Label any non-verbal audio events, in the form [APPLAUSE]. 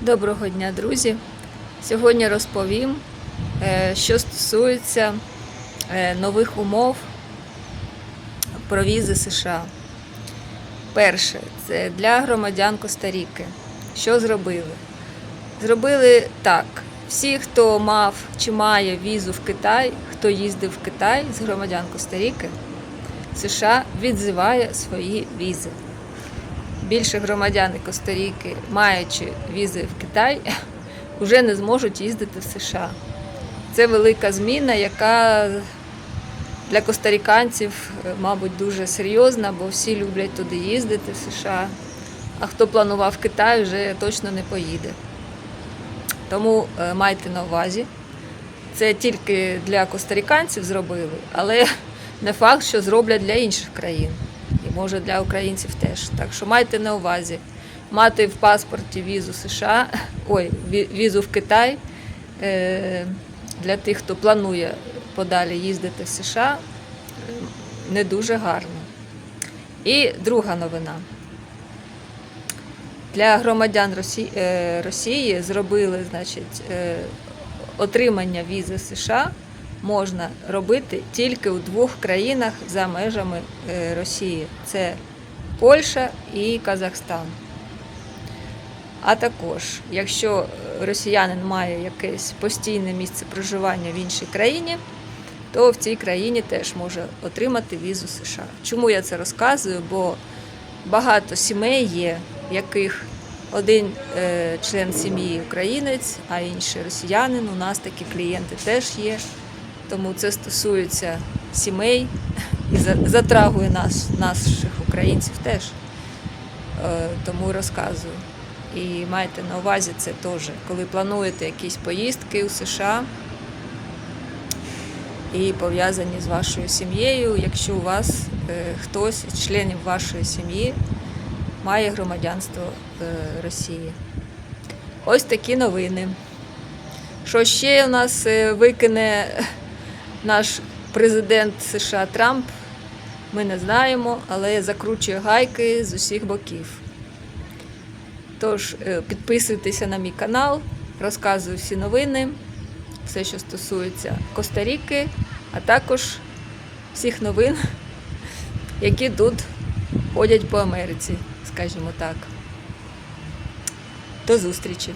Доброго дня, друзі! Сьогодні розповім, е, що стосується е, нових умов про візи США. Перше, це для громадян Коста-Ріки. Що зробили? Зробили так: всі, хто мав чи має візу в Китай, хто їздив в Китай з громадян Коста-Ріки, США відзиває свої візи більше громадяни Коста-Ріки, маючи візи в Китай, [LAUGHS] вже не зможуть їздити в США. Це велика зміна, яка для костаріканців, е, мабуть, дуже серйозна, бо всі люблять туди їздити в США. А хто планував Китай, вже точно не поїде. Тому е, майте на увазі. Це тільки для костаріканців зробили, але [LAUGHS] не факт, що зроблять для інших країн. Може для українців теж. Так що майте на увазі, мати в паспорті візу США, [LAUGHS] ой, візу в Китай е, для тих, хто планує подалі їздити в США, е, не дуже гарно. І друга новина. Для громадян Росії, Росії зробили значить, е, отримання візи США можна робити тільки у двох країнах за межами е, Росії: це Польща і Казахстан. А також, якщо росіянин має якесь постійне місце проживання в іншій країні, то в цій країні теж може отримати візу США. Чому я це розказую? Бо багато сімей є, в яких один е, член сім'ї українець, а інший росіянин. У нас такі клієнти теж є. Тому це стосується сімей і затрагує нас, наших українців теж. Е, Тому розказую. І майте на увазі це теж, коли плануєте якісь поїздки у США і пов'язані з вашою сім'єю, якщо у вас е, хтось із членів вашої сім'ї має громадянство е, Росії. Ось такі новини. Що ще у нас викине наш президент США Трамп, ми не знаємо, але закручує гайки з усіх боків. Тож е, підписуйтеся на мій канал, розказую всі новини, все, що стосується Коста-Ріки, а також всіх новин, [LAUGHS] які тут ходять по Америці, скажімо так. До зустрічі!